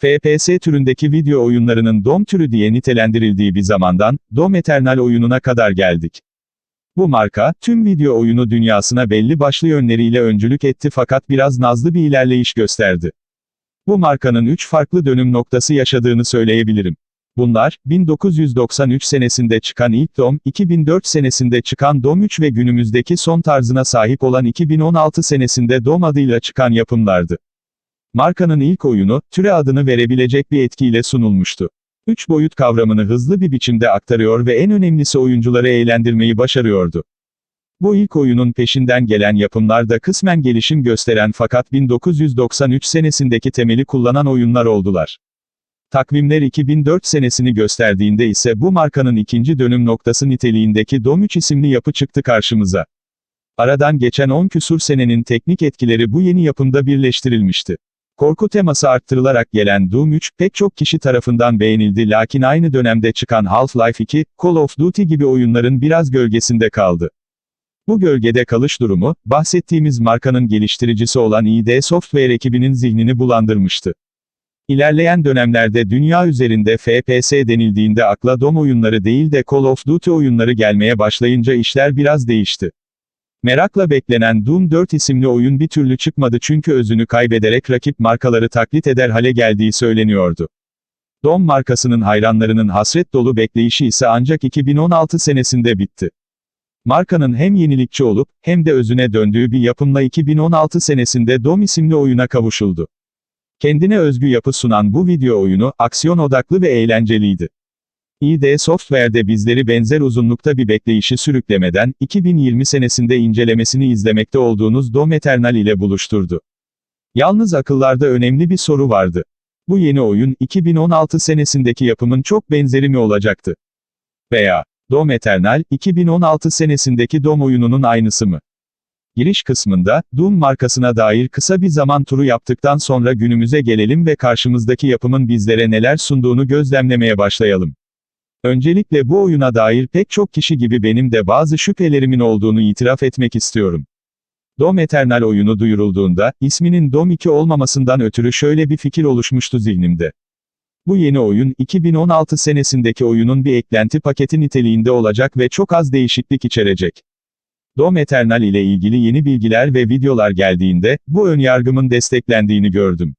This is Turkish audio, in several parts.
FPS türündeki video oyunlarının DOM türü diye nitelendirildiği bir zamandan, DOM Eternal oyununa kadar geldik. Bu marka, tüm video oyunu dünyasına belli başlı yönleriyle öncülük etti fakat biraz nazlı bir ilerleyiş gösterdi. Bu markanın 3 farklı dönüm noktası yaşadığını söyleyebilirim. Bunlar, 1993 senesinde çıkan ilk DOM, 2004 senesinde çıkan DOM 3 ve günümüzdeki son tarzına sahip olan 2016 senesinde DOM adıyla çıkan yapımlardı. Markanın ilk oyunu, türe adını verebilecek bir etkiyle sunulmuştu. Üç boyut kavramını hızlı bir biçimde aktarıyor ve en önemlisi oyuncuları eğlendirmeyi başarıyordu. Bu ilk oyunun peşinden gelen yapımlar da kısmen gelişim gösteren fakat 1993 senesindeki temeli kullanan oyunlar oldular. Takvimler 2004 senesini gösterdiğinde ise bu markanın ikinci dönüm noktası niteliğindeki DOM 3 isimli yapı çıktı karşımıza. Aradan geçen 10 küsur senenin teknik etkileri bu yeni yapımda birleştirilmişti. Korku teması arttırılarak gelen Doom 3, pek çok kişi tarafından beğenildi lakin aynı dönemde çıkan Half-Life 2, Call of Duty gibi oyunların biraz gölgesinde kaldı. Bu gölgede kalış durumu, bahsettiğimiz markanın geliştiricisi olan ID Software ekibinin zihnini bulandırmıştı. İlerleyen dönemlerde dünya üzerinde FPS denildiğinde akla DOM oyunları değil de Call of Duty oyunları gelmeye başlayınca işler biraz değişti. Merakla beklenen Doom 4 isimli oyun bir türlü çıkmadı çünkü özünü kaybederek rakip markaları taklit eder hale geldiği söyleniyordu. DOM markasının hayranlarının hasret dolu bekleyişi ise ancak 2016 senesinde bitti. Markanın hem yenilikçi olup, hem de özüne döndüğü bir yapımla 2016 senesinde DOM isimli oyuna kavuşuldu. Kendine özgü yapı sunan bu video oyunu, aksiyon odaklı ve eğlenceliydi. ID Software'de bizleri benzer uzunlukta bir bekleyişi sürüklemeden, 2020 senesinde incelemesini izlemekte olduğunuz DOM Eternal ile buluşturdu. Yalnız akıllarda önemli bir soru vardı. Bu yeni oyun, 2016 senesindeki yapımın çok benzeri mi olacaktı? Veya, DOM Eternal, 2016 senesindeki DOM oyununun aynısı mı? Giriş kısmında, Doom markasına dair kısa bir zaman turu yaptıktan sonra günümüze gelelim ve karşımızdaki yapımın bizlere neler sunduğunu gözlemlemeye başlayalım. Öncelikle bu oyuna dair pek çok kişi gibi benim de bazı şüphelerimin olduğunu itiraf etmek istiyorum. Dom Eternal oyunu duyurulduğunda, isminin Dom 2 olmamasından ötürü şöyle bir fikir oluşmuştu zihnimde. Bu yeni oyun, 2016 senesindeki oyunun bir eklenti paketi niteliğinde olacak ve çok az değişiklik içerecek. Dom Eternal ile ilgili yeni bilgiler ve videolar geldiğinde, bu önyargımın desteklendiğini gördüm.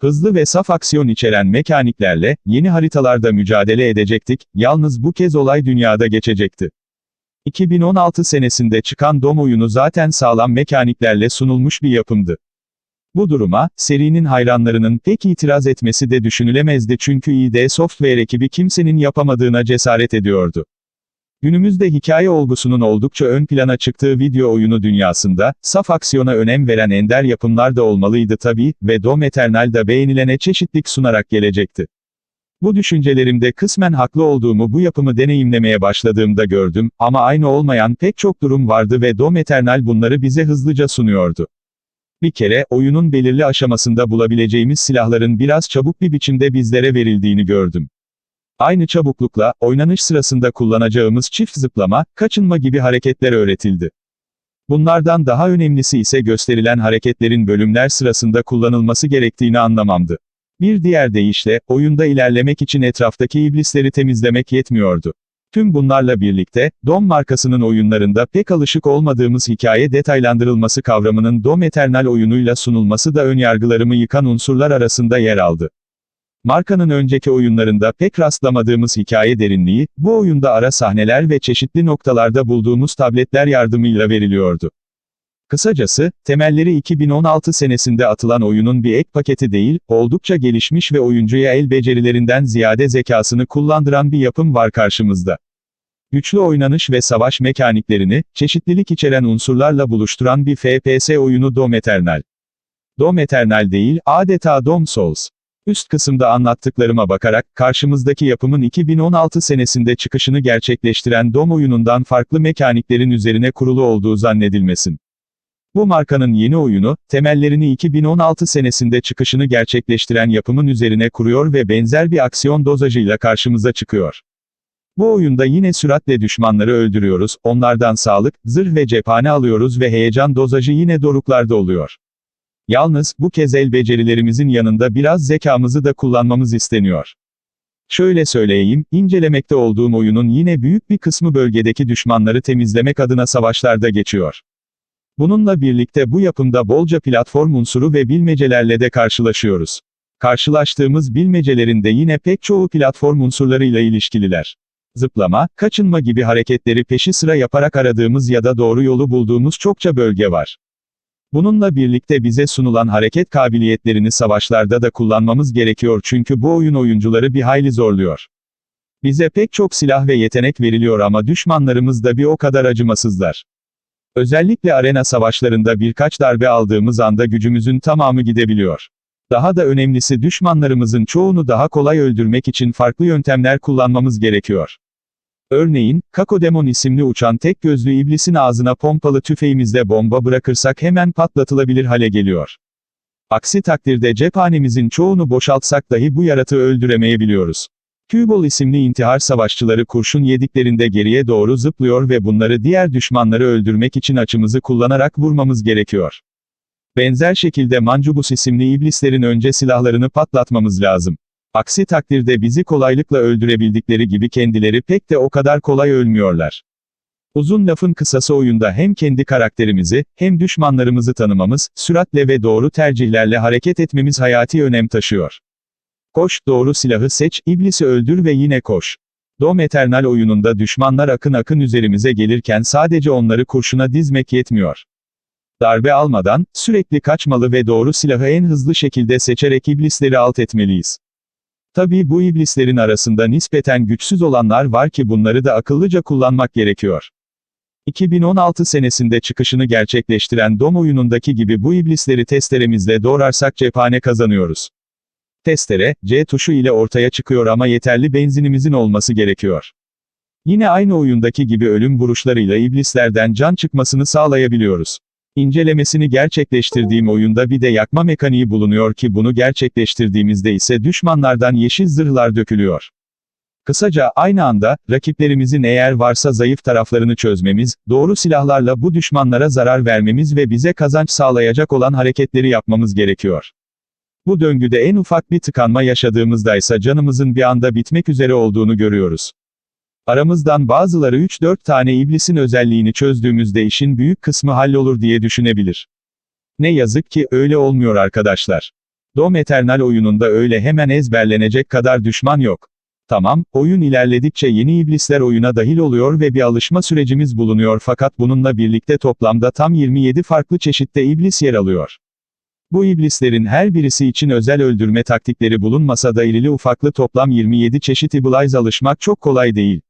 Hızlı ve saf aksiyon içeren mekaniklerle, yeni haritalarda mücadele edecektik, yalnız bu kez olay dünyada geçecekti. 2016 senesinde çıkan DOM oyunu zaten sağlam mekaniklerle sunulmuş bir yapımdı. Bu duruma, serinin hayranlarının pek itiraz etmesi de düşünülemezdi çünkü ID Software ekibi kimsenin yapamadığına cesaret ediyordu. Günümüzde hikaye olgusunun oldukça ön plana çıktığı video oyunu dünyasında, saf aksiyona önem veren ender yapımlar da olmalıydı tabii, ve Dom Eternal da beğenilene çeşitlik sunarak gelecekti. Bu düşüncelerimde kısmen haklı olduğumu bu yapımı deneyimlemeye başladığımda gördüm, ama aynı olmayan pek çok durum vardı ve Dom Eternal bunları bize hızlıca sunuyordu. Bir kere, oyunun belirli aşamasında bulabileceğimiz silahların biraz çabuk bir biçimde bizlere verildiğini gördüm. Aynı çabuklukla, oynanış sırasında kullanacağımız çift zıplama, kaçınma gibi hareketler öğretildi. Bunlardan daha önemlisi ise gösterilen hareketlerin bölümler sırasında kullanılması gerektiğini anlamamdı. Bir diğer deyişle, oyunda ilerlemek için etraftaki iblisleri temizlemek yetmiyordu. Tüm bunlarla birlikte, DOM markasının oyunlarında pek alışık olmadığımız hikaye detaylandırılması kavramının DOM Eternal oyunuyla sunulması da önyargılarımı yıkan unsurlar arasında yer aldı. Markanın önceki oyunlarında pek rastlamadığımız hikaye derinliği, bu oyunda ara sahneler ve çeşitli noktalarda bulduğumuz tabletler yardımıyla veriliyordu. Kısacası, temelleri 2016 senesinde atılan oyunun bir ek paketi değil, oldukça gelişmiş ve oyuncuya el becerilerinden ziyade zekasını kullandıran bir yapım var karşımızda. Güçlü oynanış ve savaş mekaniklerini, çeşitlilik içeren unsurlarla buluşturan bir FPS oyunu Dom Eternal. Dom Eternal değil, adeta Dom Souls. Üst kısımda anlattıklarıma bakarak, karşımızdaki yapımın 2016 senesinde çıkışını gerçekleştiren DOM oyunundan farklı mekaniklerin üzerine kurulu olduğu zannedilmesin. Bu markanın yeni oyunu, temellerini 2016 senesinde çıkışını gerçekleştiren yapımın üzerine kuruyor ve benzer bir aksiyon dozajıyla karşımıza çıkıyor. Bu oyunda yine süratle düşmanları öldürüyoruz, onlardan sağlık, zırh ve cephane alıyoruz ve heyecan dozajı yine doruklarda oluyor. Yalnız, bu kez el becerilerimizin yanında biraz zekamızı da kullanmamız isteniyor. Şöyle söyleyeyim, incelemekte olduğum oyunun yine büyük bir kısmı bölgedeki düşmanları temizlemek adına savaşlarda geçiyor. Bununla birlikte bu yapımda bolca platform unsuru ve bilmecelerle de karşılaşıyoruz. Karşılaştığımız bilmecelerin de yine pek çoğu platform unsurlarıyla ilişkililer. Zıplama, kaçınma gibi hareketleri peşi sıra yaparak aradığımız ya da doğru yolu bulduğumuz çokça bölge var. Bununla birlikte bize sunulan hareket kabiliyetlerini savaşlarda da kullanmamız gerekiyor çünkü bu oyun oyuncuları bir hayli zorluyor. Bize pek çok silah ve yetenek veriliyor ama düşmanlarımız da bir o kadar acımasızlar. Özellikle arena savaşlarında birkaç darbe aldığımız anda gücümüzün tamamı gidebiliyor. Daha da önemlisi düşmanlarımızın çoğunu daha kolay öldürmek için farklı yöntemler kullanmamız gerekiyor. Örneğin, Kakodemon isimli uçan tek gözlü iblisin ağzına pompalı tüfeğimizle bomba bırakırsak hemen patlatılabilir hale geliyor. Aksi takdirde cephanemizin çoğunu boşaltsak dahi bu yaratığı öldüremeyebiliyoruz. Kübol isimli intihar savaşçıları kurşun yediklerinde geriye doğru zıplıyor ve bunları diğer düşmanları öldürmek için açımızı kullanarak vurmamız gerekiyor. Benzer şekilde Mancubus isimli iblislerin önce silahlarını patlatmamız lazım. Aksi takdirde bizi kolaylıkla öldürebildikleri gibi kendileri pek de o kadar kolay ölmüyorlar. Uzun lafın kısası oyunda hem kendi karakterimizi, hem düşmanlarımızı tanımamız, süratle ve doğru tercihlerle hareket etmemiz hayati önem taşıyor. Koş, doğru silahı seç, iblisi öldür ve yine koş. Dom Eternal oyununda düşmanlar akın akın üzerimize gelirken sadece onları kurşuna dizmek yetmiyor. Darbe almadan, sürekli kaçmalı ve doğru silahı en hızlı şekilde seçerek iblisleri alt etmeliyiz. Tabii bu iblislerin arasında nispeten güçsüz olanlar var ki bunları da akıllıca kullanmak gerekiyor. 2016 senesinde çıkışını gerçekleştiren Dom oyunundaki gibi bu iblisleri testeremizle doğrarsak cephane kazanıyoruz. Testere, C tuşu ile ortaya çıkıyor ama yeterli benzinimizin olması gerekiyor. Yine aynı oyundaki gibi ölüm vuruşlarıyla iblislerden can çıkmasını sağlayabiliyoruz. İncelemesini gerçekleştirdiğim oyunda bir de yakma mekaniği bulunuyor ki bunu gerçekleştirdiğimizde ise düşmanlardan yeşil zırhlar dökülüyor. Kısaca, aynı anda, rakiplerimizin eğer varsa zayıf taraflarını çözmemiz, doğru silahlarla bu düşmanlara zarar vermemiz ve bize kazanç sağlayacak olan hareketleri yapmamız gerekiyor. Bu döngüde en ufak bir tıkanma yaşadığımızda ise canımızın bir anda bitmek üzere olduğunu görüyoruz. Aramızdan bazıları 3-4 tane iblisin özelliğini çözdüğümüzde işin büyük kısmı hallolur diye düşünebilir. Ne yazık ki öyle olmuyor arkadaşlar. Dom Eternal oyununda öyle hemen ezberlenecek kadar düşman yok. Tamam, oyun ilerledikçe yeni iblisler oyuna dahil oluyor ve bir alışma sürecimiz bulunuyor fakat bununla birlikte toplamda tam 27 farklı çeşitte iblis yer alıyor. Bu iblislerin her birisi için özel öldürme taktikleri bulunmasa da irili ufaklı toplam 27 çeşit iblis alışmak çok kolay değil.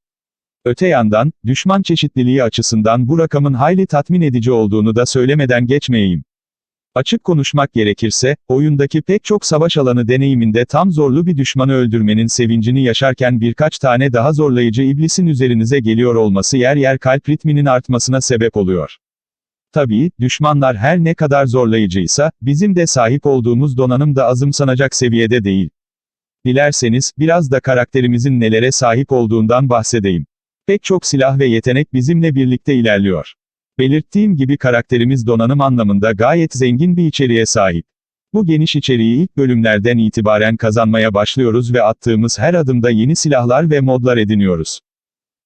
Öte yandan, düşman çeşitliliği açısından bu rakamın hayli tatmin edici olduğunu da söylemeden geçmeyeyim. Açık konuşmak gerekirse, oyundaki pek çok savaş alanı deneyiminde tam zorlu bir düşmanı öldürmenin sevincini yaşarken birkaç tane daha zorlayıcı iblisin üzerinize geliyor olması yer yer kalp ritminin artmasına sebep oluyor. Tabii, düşmanlar her ne kadar zorlayıcıysa, bizim de sahip olduğumuz donanım da azımsanacak seviyede değil. Dilerseniz, biraz da karakterimizin nelere sahip olduğundan bahsedeyim. Pek çok silah ve yetenek bizimle birlikte ilerliyor. Belirttiğim gibi karakterimiz donanım anlamında gayet zengin bir içeriğe sahip. Bu geniş içeriği ilk bölümlerden itibaren kazanmaya başlıyoruz ve attığımız her adımda yeni silahlar ve modlar ediniyoruz.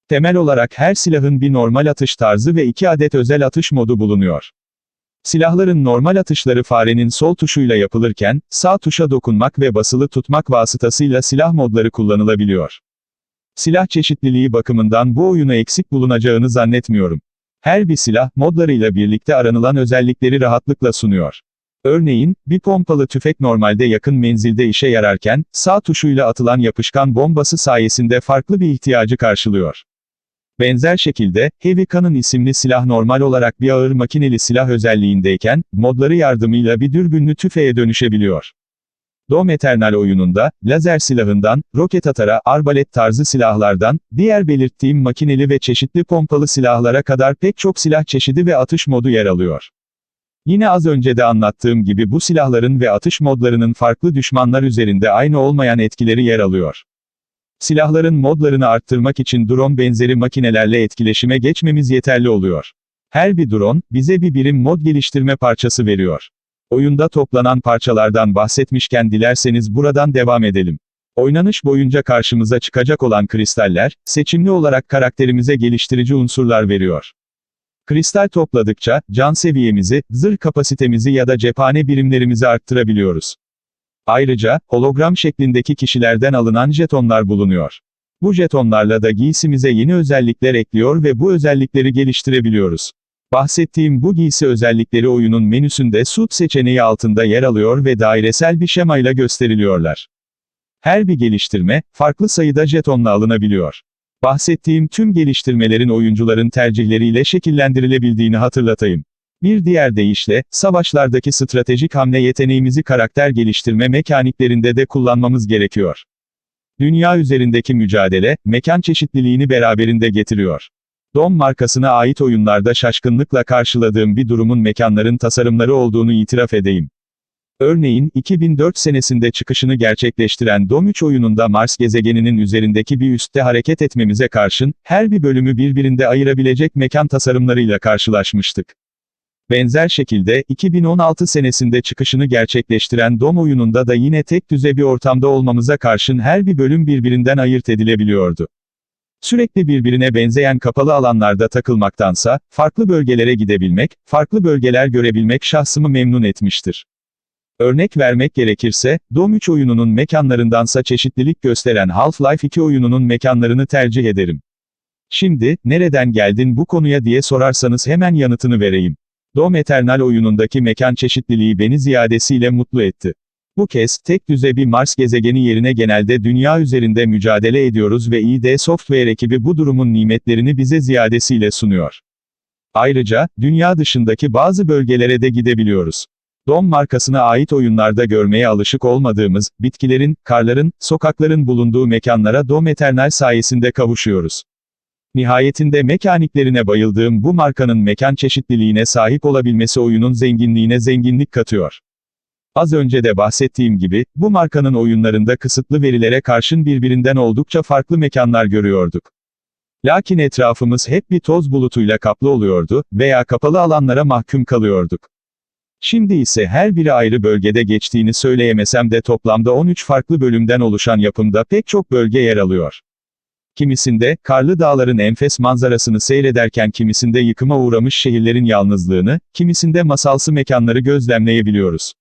Temel olarak her silahın bir normal atış tarzı ve iki adet özel atış modu bulunuyor. Silahların normal atışları farenin sol tuşuyla yapılırken, sağ tuşa dokunmak ve basılı tutmak vasıtasıyla silah modları kullanılabiliyor. Silah çeşitliliği bakımından bu oyunu eksik bulunacağını zannetmiyorum. Her bir silah, modlarıyla birlikte aranılan özellikleri rahatlıkla sunuyor. Örneğin, bir pompalı tüfek normalde yakın menzilde işe yararken, sağ tuşuyla atılan yapışkan bombası sayesinde farklı bir ihtiyacı karşılıyor. Benzer şekilde, Heavy Cannon isimli silah normal olarak bir ağır makineli silah özelliğindeyken, modları yardımıyla bir dürbünlü tüfeğe dönüşebiliyor. Dom Eternal oyununda, lazer silahından, roket atara, arbalet tarzı silahlardan, diğer belirttiğim makineli ve çeşitli pompalı silahlara kadar pek çok silah çeşidi ve atış modu yer alıyor. Yine az önce de anlattığım gibi bu silahların ve atış modlarının farklı düşmanlar üzerinde aynı olmayan etkileri yer alıyor. Silahların modlarını arttırmak için drone benzeri makinelerle etkileşime geçmemiz yeterli oluyor. Her bir drone, bize bir birim mod geliştirme parçası veriyor. Oyunda toplanan parçalardan bahsetmişken dilerseniz buradan devam edelim. Oynanış boyunca karşımıza çıkacak olan kristaller, seçimli olarak karakterimize geliştirici unsurlar veriyor. Kristal topladıkça, can seviyemizi, zırh kapasitemizi ya da cephane birimlerimizi arttırabiliyoruz. Ayrıca, hologram şeklindeki kişilerden alınan jetonlar bulunuyor. Bu jetonlarla da giysimize yeni özellikler ekliyor ve bu özellikleri geliştirebiliyoruz. Bahsettiğim bu giysi özellikleri oyunun menüsünde suit seçeneği altında yer alıyor ve dairesel bir şemayla gösteriliyorlar. Her bir geliştirme, farklı sayıda jetonla alınabiliyor. Bahsettiğim tüm geliştirmelerin oyuncuların tercihleriyle şekillendirilebildiğini hatırlatayım. Bir diğer deyişle, savaşlardaki stratejik hamle yeteneğimizi karakter geliştirme mekaniklerinde de kullanmamız gerekiyor. Dünya üzerindeki mücadele, mekan çeşitliliğini beraberinde getiriyor. Dom markasına ait oyunlarda şaşkınlıkla karşıladığım bir durumun mekanların tasarımları olduğunu itiraf edeyim. Örneğin, 2004 senesinde çıkışını gerçekleştiren Dom 3 oyununda Mars gezegeninin üzerindeki bir üstte hareket etmemize karşın, her bir bölümü birbirinde ayırabilecek mekan tasarımlarıyla karşılaşmıştık. Benzer şekilde, 2016 senesinde çıkışını gerçekleştiren Dom oyununda da yine tek düze bir ortamda olmamıza karşın her bir bölüm birbirinden ayırt edilebiliyordu. Sürekli birbirine benzeyen kapalı alanlarda takılmaktansa, farklı bölgelere gidebilmek, farklı bölgeler görebilmek şahsımı memnun etmiştir. Örnek vermek gerekirse, Dom 3 oyununun mekanlarındansa çeşitlilik gösteren Half-Life 2 oyununun mekanlarını tercih ederim. Şimdi, nereden geldin bu konuya diye sorarsanız hemen yanıtını vereyim. Dom Eternal oyunundaki mekan çeşitliliği beni ziyadesiyle mutlu etti. Bu kez, tek düze bir Mars gezegeni yerine genelde dünya üzerinde mücadele ediyoruz ve ID Software ekibi bu durumun nimetlerini bize ziyadesiyle sunuyor. Ayrıca, dünya dışındaki bazı bölgelere de gidebiliyoruz. Dom markasına ait oyunlarda görmeye alışık olmadığımız, bitkilerin, karların, sokakların bulunduğu mekanlara Dom Eternal sayesinde kavuşuyoruz. Nihayetinde mekaniklerine bayıldığım bu markanın mekan çeşitliliğine sahip olabilmesi oyunun zenginliğine zenginlik katıyor. Az önce de bahsettiğim gibi, bu markanın oyunlarında kısıtlı verilere karşın birbirinden oldukça farklı mekanlar görüyorduk. Lakin etrafımız hep bir toz bulutuyla kaplı oluyordu veya kapalı alanlara mahkum kalıyorduk. Şimdi ise her biri ayrı bölgede geçtiğini söyleyemesem de toplamda 13 farklı bölümden oluşan yapımda pek çok bölge yer alıyor. Kimisinde, karlı dağların enfes manzarasını seyrederken kimisinde yıkıma uğramış şehirlerin yalnızlığını, kimisinde masalsı mekanları gözlemleyebiliyoruz.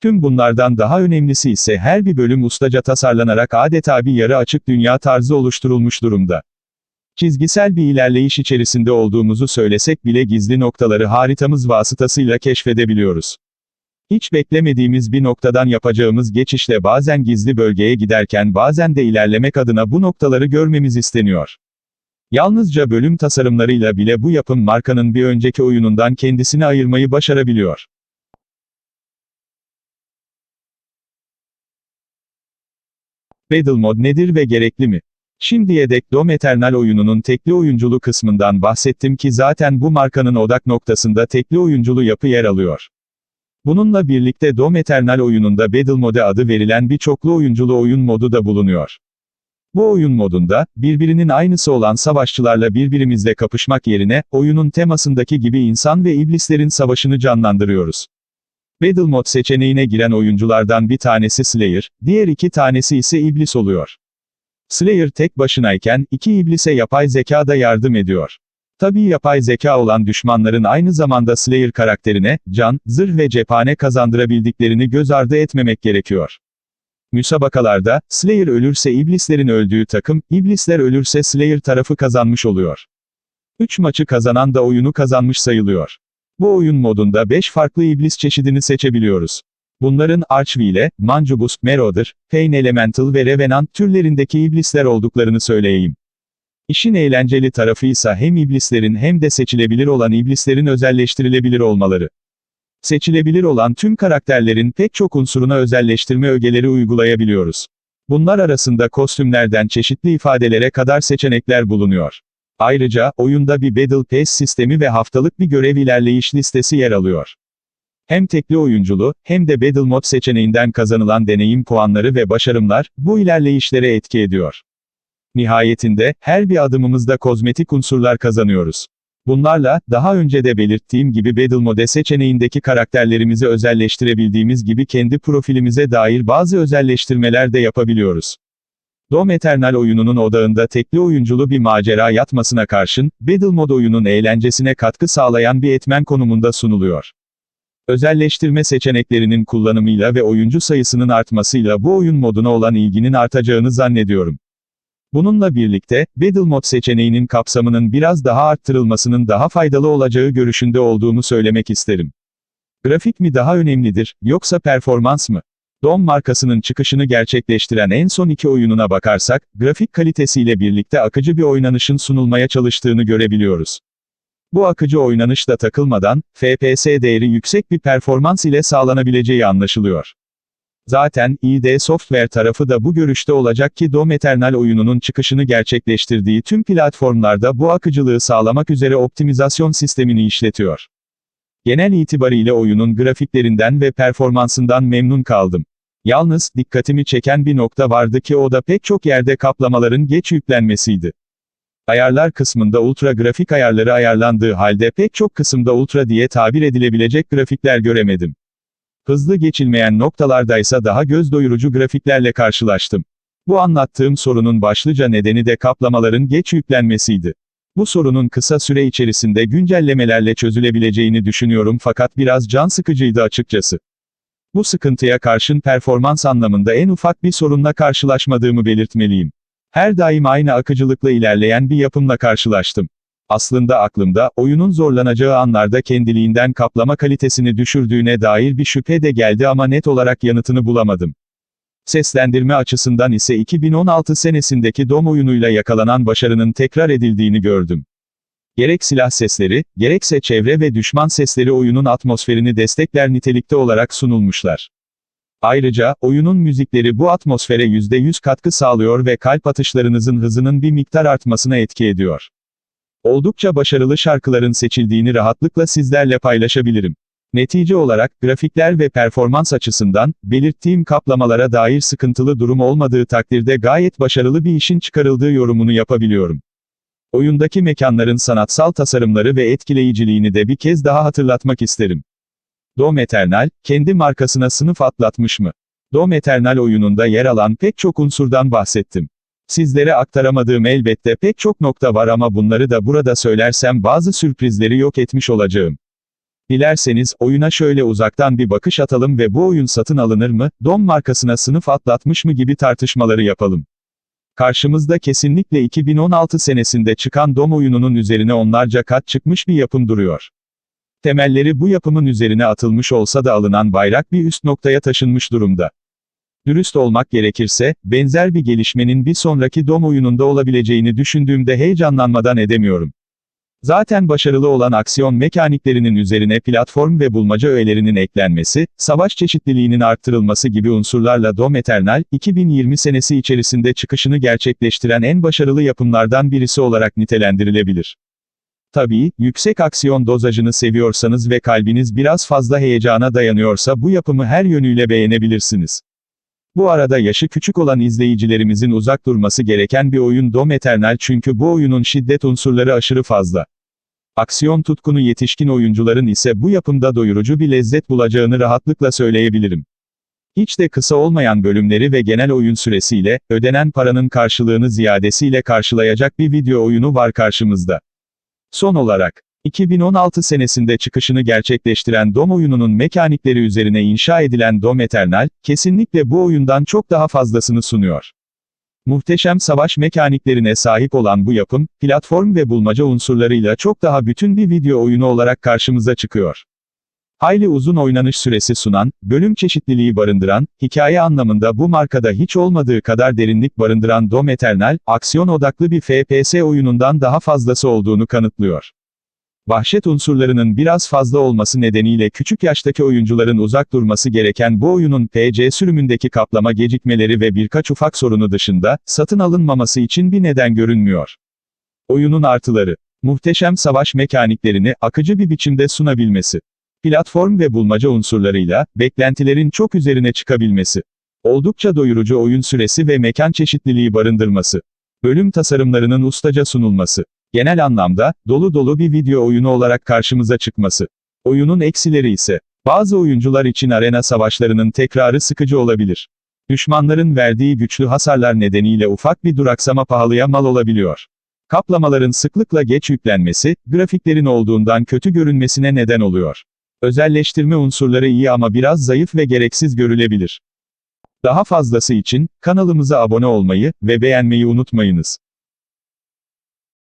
Tüm bunlardan daha önemlisi ise her bir bölüm ustaca tasarlanarak adeta bir yarı açık dünya tarzı oluşturulmuş durumda. Çizgisel bir ilerleyiş içerisinde olduğumuzu söylesek bile gizli noktaları haritamız vasıtasıyla keşfedebiliyoruz. Hiç beklemediğimiz bir noktadan yapacağımız geçişle bazen gizli bölgeye giderken bazen de ilerlemek adına bu noktaları görmemiz isteniyor. Yalnızca bölüm tasarımlarıyla bile bu yapım markanın bir önceki oyunundan kendisini ayırmayı başarabiliyor. Battle Mod nedir ve gerekli mi? Şimdiye dek Dom Eternal oyununun tekli oyunculu kısmından bahsettim ki zaten bu markanın odak noktasında tekli oyunculu yapı yer alıyor. Bununla birlikte Dom Eternal oyununda Battle Mode adı verilen bir çoklu oyunculu oyun modu da bulunuyor. Bu oyun modunda, birbirinin aynısı olan savaşçılarla birbirimizle kapışmak yerine, oyunun temasındaki gibi insan ve iblislerin savaşını canlandırıyoruz. Battle Mode seçeneğine giren oyunculardan bir tanesi Slayer, diğer iki tanesi ise iblis oluyor. Slayer tek başınayken, iki iblise yapay zeka da yardım ediyor. Tabii yapay zeka olan düşmanların aynı zamanda Slayer karakterine, can, zırh ve cephane kazandırabildiklerini göz ardı etmemek gerekiyor. Müsabakalarda, Slayer ölürse iblislerin öldüğü takım, iblisler ölürse Slayer tarafı kazanmış oluyor. 3 maçı kazanan da oyunu kazanmış sayılıyor. Bu oyun modunda 5 farklı iblis çeşidini seçebiliyoruz. Bunların Archvile, Mancubus, Marauder, Pain Elemental ve Revenant türlerindeki iblisler olduklarını söyleyeyim. İşin eğlenceli tarafı ise hem iblislerin hem de seçilebilir olan iblislerin özelleştirilebilir olmaları. Seçilebilir olan tüm karakterlerin pek çok unsuruna özelleştirme ögeleri uygulayabiliyoruz. Bunlar arasında kostümlerden çeşitli ifadelere kadar seçenekler bulunuyor. Ayrıca, oyunda bir Battle Pass sistemi ve haftalık bir görev ilerleyiş listesi yer alıyor. Hem tekli oyunculu, hem de Battle Mod seçeneğinden kazanılan deneyim puanları ve başarımlar, bu ilerleyişlere etki ediyor. Nihayetinde, her bir adımımızda kozmetik unsurlar kazanıyoruz. Bunlarla, daha önce de belirttiğim gibi Battle Mode seçeneğindeki karakterlerimizi özelleştirebildiğimiz gibi kendi profilimize dair bazı özelleştirmeler de yapabiliyoruz. Doom Eternal oyununun odağında tekli oyunculu bir macera yatmasına karşın, Battle Mode oyunun eğlencesine katkı sağlayan bir etmen konumunda sunuluyor. Özelleştirme seçeneklerinin kullanımıyla ve oyuncu sayısının artmasıyla bu oyun moduna olan ilginin artacağını zannediyorum. Bununla birlikte, Battle Mode seçeneğinin kapsamının biraz daha arttırılmasının daha faydalı olacağı görüşünde olduğumu söylemek isterim. Grafik mi daha önemlidir, yoksa performans mı? Dom markasının çıkışını gerçekleştiren en son iki oyununa bakarsak, grafik kalitesiyle birlikte akıcı bir oynanışın sunulmaya çalıştığını görebiliyoruz. Bu akıcı oynanışla takılmadan, FPS değeri yüksek bir performans ile sağlanabileceği anlaşılıyor. Zaten, ID Software tarafı da bu görüşte olacak ki Doom Eternal oyununun çıkışını gerçekleştirdiği tüm platformlarda bu akıcılığı sağlamak üzere optimizasyon sistemini işletiyor. Genel itibariyle oyunun grafiklerinden ve performansından memnun kaldım. Yalnız, dikkatimi çeken bir nokta vardı ki o da pek çok yerde kaplamaların geç yüklenmesiydi. Ayarlar kısmında ultra grafik ayarları ayarlandığı halde pek çok kısımda ultra diye tabir edilebilecek grafikler göremedim. Hızlı geçilmeyen noktalardaysa daha göz doyurucu grafiklerle karşılaştım. Bu anlattığım sorunun başlıca nedeni de kaplamaların geç yüklenmesiydi. Bu sorunun kısa süre içerisinde güncellemelerle çözülebileceğini düşünüyorum fakat biraz can sıkıcıydı açıkçası. Bu sıkıntıya karşın performans anlamında en ufak bir sorunla karşılaşmadığımı belirtmeliyim. Her daim aynı akıcılıkla ilerleyen bir yapımla karşılaştım. Aslında aklımda, oyunun zorlanacağı anlarda kendiliğinden kaplama kalitesini düşürdüğüne dair bir şüphe de geldi ama net olarak yanıtını bulamadım. Seslendirme açısından ise 2016 senesindeki DOM oyunuyla yakalanan başarının tekrar edildiğini gördüm. Gerek silah sesleri, gerekse çevre ve düşman sesleri oyunun atmosferini destekler nitelikte olarak sunulmuşlar. Ayrıca, oyunun müzikleri bu atmosfere %100 katkı sağlıyor ve kalp atışlarınızın hızının bir miktar artmasına etki ediyor. Oldukça başarılı şarkıların seçildiğini rahatlıkla sizlerle paylaşabilirim. Netice olarak, grafikler ve performans açısından, belirttiğim kaplamalara dair sıkıntılı durum olmadığı takdirde gayet başarılı bir işin çıkarıldığı yorumunu yapabiliyorum. Oyundaki mekanların sanatsal tasarımları ve etkileyiciliğini de bir kez daha hatırlatmak isterim. Doom Eternal, kendi markasına sınıf atlatmış mı? Doom Eternal oyununda yer alan pek çok unsurdan bahsettim. Sizlere aktaramadığım elbette pek çok nokta var ama bunları da burada söylersem bazı sürprizleri yok etmiş olacağım. Dilerseniz, oyuna şöyle uzaktan bir bakış atalım ve bu oyun satın alınır mı, DOM markasına sınıf atlatmış mı gibi tartışmaları yapalım. Karşımızda kesinlikle 2016 senesinde çıkan DOM oyununun üzerine onlarca kat çıkmış bir yapım duruyor. Temelleri bu yapımın üzerine atılmış olsa da alınan bayrak bir üst noktaya taşınmış durumda. Dürüst olmak gerekirse, benzer bir gelişmenin bir sonraki DOM oyununda olabileceğini düşündüğümde heyecanlanmadan edemiyorum. Zaten başarılı olan aksiyon mekaniklerinin üzerine platform ve bulmaca öğelerinin eklenmesi, savaş çeşitliliğinin arttırılması gibi unsurlarla Doom Eternal, 2020 senesi içerisinde çıkışını gerçekleştiren en başarılı yapımlardan birisi olarak nitelendirilebilir. Tabii, yüksek aksiyon dozajını seviyorsanız ve kalbiniz biraz fazla heyecana dayanıyorsa bu yapımı her yönüyle beğenebilirsiniz. Bu arada yaşı küçük olan izleyicilerimizin uzak durması gereken bir oyun Doom Eternal çünkü bu oyunun şiddet unsurları aşırı fazla. Aksiyon tutkunu yetişkin oyuncuların ise bu yapımda doyurucu bir lezzet bulacağını rahatlıkla söyleyebilirim. Hiç de kısa olmayan bölümleri ve genel oyun süresiyle, ödenen paranın karşılığını ziyadesiyle karşılayacak bir video oyunu var karşımızda. Son olarak, 2016 senesinde çıkışını gerçekleştiren DOM oyununun mekanikleri üzerine inşa edilen DOM Eternal, kesinlikle bu oyundan çok daha fazlasını sunuyor. Muhteşem savaş mekaniklerine sahip olan bu yapım, platform ve bulmaca unsurlarıyla çok daha bütün bir video oyunu olarak karşımıza çıkıyor. Hayli uzun oynanış süresi sunan, bölüm çeşitliliği barındıran, hikaye anlamında bu markada hiç olmadığı kadar derinlik barındıran Doom Eternal, aksiyon odaklı bir FPS oyunundan daha fazlası olduğunu kanıtlıyor. Vahşet unsurlarının biraz fazla olması nedeniyle küçük yaştaki oyuncuların uzak durması gereken bu oyunun PC sürümündeki kaplama gecikmeleri ve birkaç ufak sorunu dışında, satın alınmaması için bir neden görünmüyor. Oyunun artıları. Muhteşem savaş mekaniklerini akıcı bir biçimde sunabilmesi. Platform ve bulmaca unsurlarıyla, beklentilerin çok üzerine çıkabilmesi. Oldukça doyurucu oyun süresi ve mekan çeşitliliği barındırması. Bölüm tasarımlarının ustaca sunulması. Genel anlamda, dolu dolu bir video oyunu olarak karşımıza çıkması. Oyunun eksileri ise, bazı oyuncular için arena savaşlarının tekrarı sıkıcı olabilir. Düşmanların verdiği güçlü hasarlar nedeniyle ufak bir duraksama pahalıya mal olabiliyor. Kaplamaların sıklıkla geç yüklenmesi, grafiklerin olduğundan kötü görünmesine neden oluyor. Özelleştirme unsurları iyi ama biraz zayıf ve gereksiz görülebilir. Daha fazlası için, kanalımıza abone olmayı ve beğenmeyi unutmayınız.